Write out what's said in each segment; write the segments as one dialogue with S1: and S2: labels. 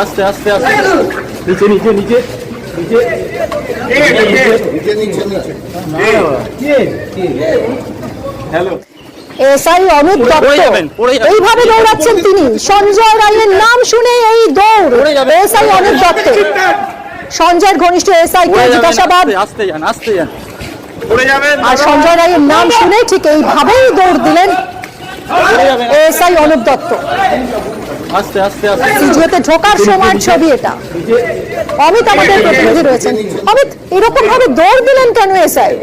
S1: আস্তে আস্তে আস্তে। নিচে নিচে নিচে নিচে। হ্যালো।
S2: এসআই অনুপ
S1: পড়ে
S2: দত্ত। এইভাবে দৌড়াচ্ছেন তিনি। সঞ্জয় রায়ের নাম শুনে এই দৌড়। এসআই অনুপ দত্ত। সঞ্জয়ের ঘনিষ্ঠ এসআই কে জিজ্ঞাসাবাদ।
S1: আস্তে, যান আস্তে যান। পড়ে যাবেন।
S2: আর সঞ্জয় রায়ের নাম শুনে ঠিক এইভাবেই দৌড় দিলেন। এসআই অনুপ দত্ত।
S1: আস্তে আস্তে আস্তে।
S2: সিজিওতে ঢোকার সময়ের ছবি এটা। অমিত আমাদের প্রতিনিধি রয়েছেন। অমিত এরকম ভাবে দৌড় দিলেন কেন এসআই?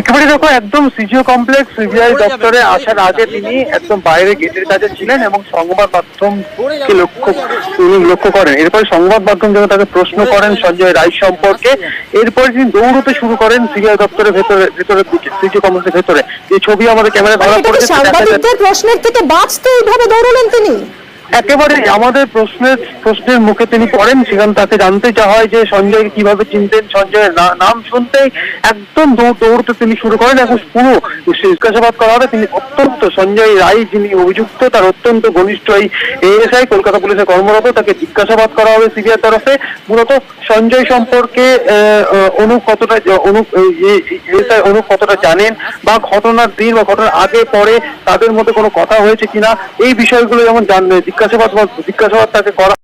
S3: একেবারে দেখো একদম সিজিও কমপ্লেক্স সিবিআই দপ্তরে আসার আগে তিনি একদম বাইরে গেটের কাছে ছিলেন এবং সংবাদ মাধ্যমকে লক্ষ্য তিনি লক্ষ্য করেন। এরপর সংবাদ মাধ্যম যখন তাকে প্রশ্ন করেন সঞ্জয় রায় সম্পর্কে। এরপর তিনি দৌড়তে শুরু করেন সিবিআই দপ্তরের ভেতরে ভেতরের দিকে সিজিও কমপ্লেক্সের ভেতরে। যে ছবি আমাদের ক্যামেরা ধরা পড়েছে
S2: সাংবাদিকদের প্রশ্নের থেকে বাঁচতে এইভাবে দৌড়লেন তিনি?
S3: একেবারে আমাদের প্রশ্নের প্রশ্নের মুখে তিনি পড়েন, সেখানে তাকে জানতে চাওয়া হয় যে সঞ্জয় কীভাবে চিনতেন, সঞ্জয়ের নাম শুনতেই একদম দৌড়, দৌড়তে তিনি শুরু করেন এখন পুরো জিজ্ঞাসাবাদ করা হবে তিনি অত্যন্ত সঞ্জয় রায়, যিনি অভিযুক্ত, তার অত্যন্ত ঘনিষ্ঠ এই এএসআই কলকাতা পুলিশের কর্মরত, তাকে জিজ্ঞাসাবাদ করা হবে সিবিআই তরফে। মূলত সঞ্জয় সম্পর্কে অনুপ কতটা অনুপ অনুপ কতটা জানেন বা ঘটনার দিন বা ঘটনার আগে, পরে তাদের মধ্যে কোনো কথা হয়েছে কিনা, এই বিষয়গুলো যেমন জানবে, জিজ্ঞাসাবাদ জিজ্ঞাসাবাদ তাকে করা